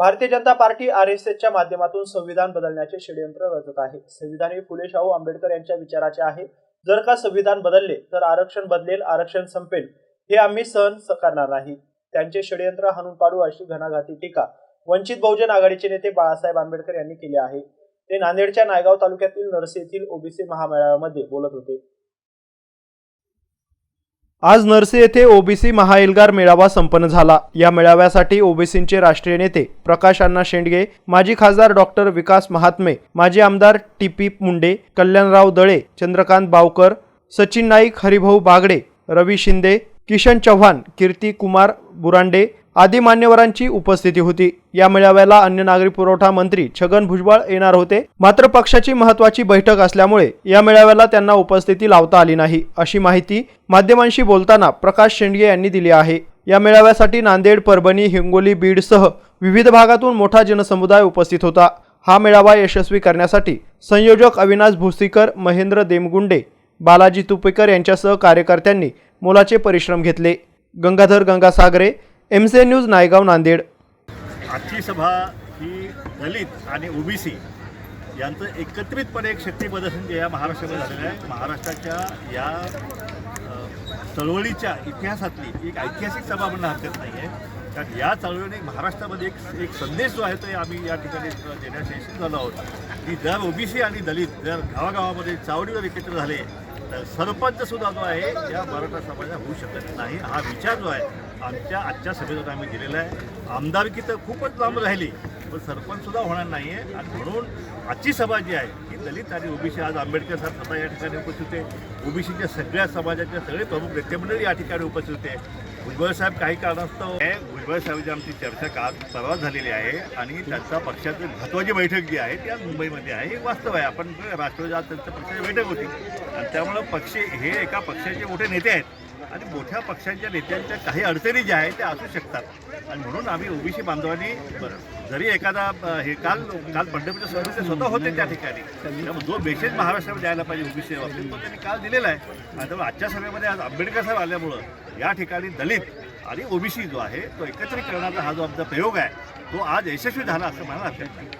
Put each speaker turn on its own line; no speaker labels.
भारतीय जनता party R S एसच्या माध्यमातून संविधान बदलण्याचे षडयंत्र रचत आहे. संविधान हे फुले शाहू आंबेडकर यांच्या विचाराचे आहे जर का संविधान बदलले तर आरक्षण बदलेल आरक्षण संपेल हे आम्ही सहन करणार नाही. त्यांचे षडयंत्र हाणून पाडू अशी घणाघाती टीका वंचित बहुजन आघाडीचे नेते बाळासाहेब आंबेडकर यांनी केले आहे. ते नांदेडच्या नायगाव तालुक्यातील नरसी येथील ओबीसी महामेळाव्यामध्ये बोलत होते. आज नरसी येथे ओबीसी महाएल्गार मेळावा संपन्न झाला. या मेळाव्यासाठी ओबीसींचे राष्ट्रीय नेते प्रकाश अण्णा शेंडगे माजी खासदार डॉक्टर विकास महात्मे माजी आमदार टी पी मुंडे कल्याणराव दळे चंद्रकांत बावकर सचिन नाईक हरिभाऊ बागडे रवी शिंदे किशन चव्हाण कीर्ती कुमार बुरांडे आदी मान्यवरांची उपस्थिती होती. या मेळाव्याला अन्न नागरी पुरवठा मंत्री छगन भुजबळ येणार होते. मात्र पक्षाची महत्वाची बैठक असल्यामुळे या मेळाव्याला त्यांना उपस्थिती लावता आली नाही अशी माहिती माध्यमांशी बोलताना प्रकाश शेंडगे यांनी दिली आहे. या मेळाव्यासाठी नांदेड परभणी हिंगोली बीडसह विविध भागातून मोठा जनसमुदाय उपस्थित होता. हा मेळावा यशस्वी करण्यासाठी संयोजक अविनाश भुसीकर महेंद्र देमगुंडे बालाजी तुपेकर यांच्यासह कार्यकर्त्यांनी मोलाचे परिश्रम घेतले. Gangadhar Gangasagare MCN news Naigaon Nanded.
आजची सभा ही दलित आणि ओबीसी यांचं एकत्रितपणे एक शक्ती प्रदर्शन जे या महाराष्ट्रामध्ये झालेलं आहे. महाराष्ट्राच्या या चळवळीच्या इतिहासातली एक ऐतिहासिक सभा म्हणणं हरकत नाही आहे कारण या चळवळीने महाराष्ट्रामध्ये एक एक संदेश जो आहे तो आम्ही या ठिकाणी देण्यास यशस्वी झालो आहोत. की जर ओबीसी आणि दलित जर गावागावामध्ये चावडीवर एकत्र झाले तर सरपंचसुद्धा जो आहे या मराठा समाजात होऊ शकत नाही. हा विचार जो आहे आमच्या आजच्या सभेतून आम्ही दिलेला आहे. आमदारकी तर खूपच लांब राहिली पण सरपंचसुद्धा होणार नाही आहे आणि म्हणून आजची सभा जी आहे ही दलित आणि ओबीसी आज आंबेडकर साहेब स्वतः या ठिकाणी उपस्थित होते. ओबीसीच्या सगळ्या समाजाच्या सगळे प्रमुख नेते मंडळी या ठिकाणी उपस्थित होते. भुजबळ साहेब काही कारणास्तव हे भुजबळ साहेबांची आमची चर्चा काल परवा झालेली आहे आणि त्यांचा पक्षाची महत्त्वाची बैठक जी आहे ती आज मुंबईमध्ये आहे. हे वास्तव आहे. आपण राष्ट्रवादी आज त्यांच्या पक्षाची बैठक होती. आणि त्यामुळं पक्ष हे एका पक्षाचे मोठे नेते आहेत. आणि मोठ्या पक्षांच्या नेत्यांच्या काही अडचणी ज्या आहेत त्या असू शकतात. आणि म्हणून आम्ही ओबीसी बांधवांनी जरी एखादा हे काल काल पंढरपूरच्या सभेचे स्वतः होते त्या ठिकाणी. त्यामुळे जो मेसेज महाराष्ट्रामध्ये द्यायला पाहिजे ओबीसी बाबतीत तो त्यांनी काल दिलेला आहे. आणि त्यामुळे आजच्या सभेमध्ये आज आंबेडकर साहेब आल्यामुळं या ठिकाणी दलित आणि ओबीसी जो आहे तो एकत्रित करण्याचा हा जो आमचा प्रयोग आहे तो आज यशस्वी झाला असं मला वाटतं.